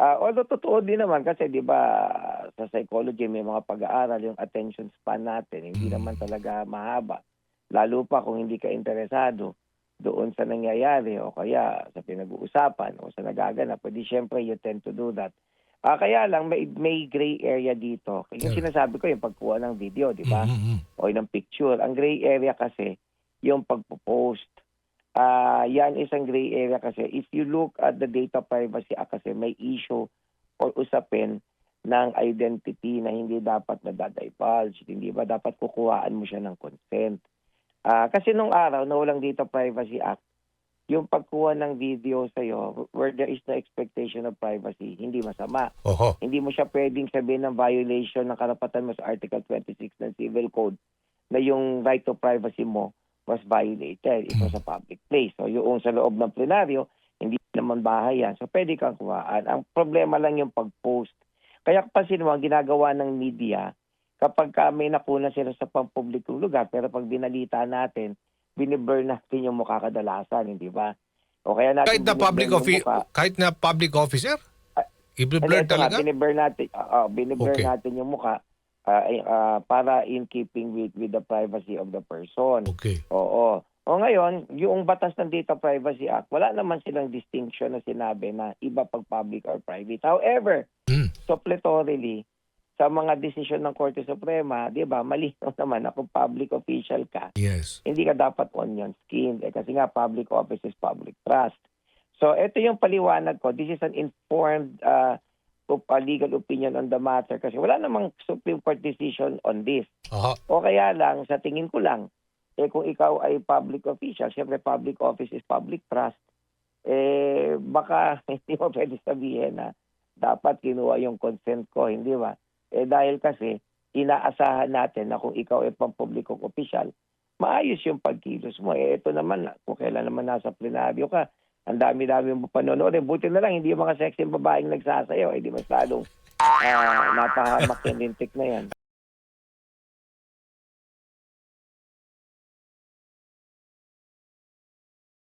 Ah, although totoo din naman kasi 'di ba sa psychology may mga pag-aaral yung attention span natin hindi Mm. naman talaga mahaba. Lalo pa kung hindi ka interesado doon sa nangyayari o kaya sa pinag-uusapan o sa nagaganap, pwede syempre you tend to do that. Ah, kaya lang may, may gray area dito. Yung Yeah. sinasabi ko yung pagkuha ng video, 'di ba? Mhm. o ng picture. Ang gray area kasi, yung pagpo-post. Ah, yan isang gray area kasi if you look at the Data Privacy Act kasi may issue or usapin ng identity na hindi dapat nadadivulge, hindi ba dapat kukuhaan mo siya ng consent. Ah, kasi nung araw na walang Data Privacy Act, yung pagkuha ng video sa'yo where there is no expectation of privacy, hindi masama Oho. hindi mo siya pwedeng sabihin ng violation ng karapatan mo sa Article 26 ng Civil Code na yung right to privacy mo was violated. It was a public place. So yung sa loob ng plenaryo, hindi naman bahay yan. So pwede kang kuhaan. Ang problema lang yung pag-post. Kaya pasin mo, ang ginagawa ng media, kapag ka may nakuna sila sa pampublikong lugar, pero pag binalita natin, biniburn natin yung mukha kadalasan, hindi ba? O kaya natin Kahit na public yung office, mukha. kahit na public officer? Ah, I-blur ito nga, talaga? biniburn natin, uh, biniburn Okay. natin yung mukha ay, ah, para in keeping with with the privacy of the person. Okay. Oo. O ngayon, yung batas ng Data Privacy Act, wala naman silang distinction na sinabi na iba pag public or private. However, Mm. suppletorily, sa mga desisyon ng Korte Suprema, di ba, malinaw naman na kung public official ka, Yes. hindi ka dapat onion skinned eh, kasi nga public office is public trust. So ito yung paliwanag ko. This is an informed uh, op- uh, legal opinion on the matter kasi wala namang Supreme Court decision on this. Aha. O kaya lang, sa tingin ko lang, eh kung ikaw ay public official, syempre public office is public trust, eh baka hindi mo pwede sabihin na dapat kinuha yung consent ko, hindi ba? Eh dahil kasi inaasahan natin na kung ikaw ay pampublikong opisyal, maayos yung pagkilos mo. Eh ito naman, kung kailan naman nasa plenaryo ka, ang dami-dami mo panonood. Eh, buti na lang, hindi yung mga sexy babaeng nagsasayaw. Eh di mas lalong ah, napahamak yung lintik na yan.